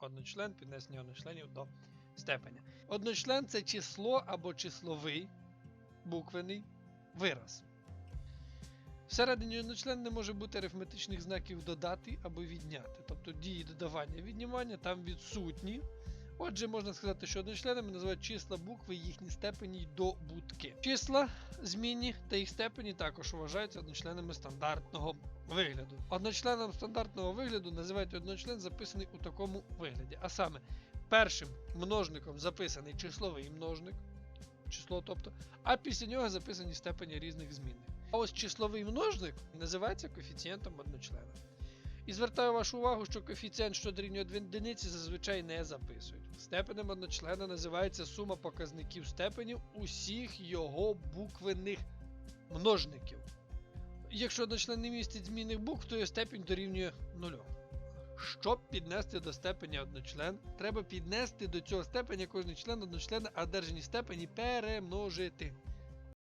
одночлен, піднесення одночленів до степеня. Одночлен це число або числовий буквений вираз. Всередині одночлен не може бути арифметичних знаків додати або відняти. Тобто дії додавання віднімання там відсутні. Отже, можна сказати, що одночленами називають числа букви, їхні степені й добутки. Числа змінні та їх степені також вважаються одночленами стандартного вигляду. Одночленом стандартного вигляду називають одночлен, записаний у такому вигляді. А саме, першим множником записаний числовий множник, число, тобто, а після нього записані степені різних змінних. А ось числовий множник називається коефіцієнтом одночлена. І звертаю вашу увагу, що коефіцієнт, що дорівнює одиниці, зазвичай не записують. Степенем одночлена називається сума показників степенів усіх його буквених множників. Якщо одночлен не містить змінних букв, то його степень дорівнює нулю. Щоб піднести до степеня одночлен, треба піднести до цього степеня кожний член одночлена, а одержані степені перемножити.